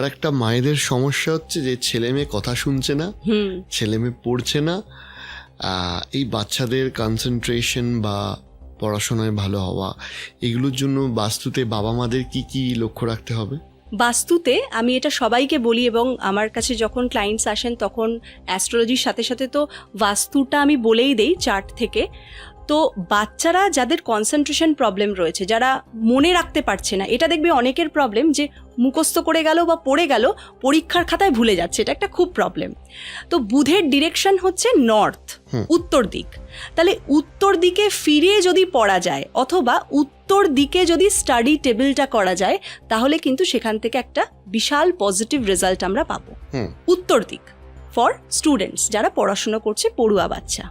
আর একটা মায়েদের সমস্যা হচ্ছে যে ছেলে মেয়ে কথা শুনছে না ছেলে মেয়ে পড়ছে না এই বাচ্চাদের কনসেন্ট্রেশন বা পড়াশোনায় ভালো হওয়া এগুলোর জন্য বাস্তুতে বাবা মাদের কি কি লক্ষ্য রাখতে হবে? বাস্তুতে আমি এটা সবাইকে বলি এবং আমার কাছে যখন ক্লায়েন্টস আসেন তখন অ্যাস্ট্রোলজির সাথে সাথে তো বাস্তুটা আমি বলেই দেই চার্ট থেকে। তো বাচ্চারা যাদের কনসেন্ট্রেশন প্রবলেম রয়েছে যারা মনে রাখতে পারছে না এটা দেখবে অনেকের প্রবলেম যে মুখস্থ করে গেল বা পড়ে গেল পরীক্ষার খাতায় ভুলে যাচ্ছে এটা একটা খুব প্রবলেম তো বুধের ডিরেকশন হচ্ছে নর্থ উত্তর দিক। তাহলে উত্তর দিকে ফিরে যদি পড়া যায় অথবা উত্তর দিকে যদি স্টাডি টেবিলটা করা যায় তাহলে কিন্তু সেখান থেকে একটা বিশাল পজিটিভ রেজাল্ট আমরা পাবো। উত্তর দিক ফর স্টুডেন্টস যারা পড়াশোনা করছে পড়ুয়া বাচ্চা।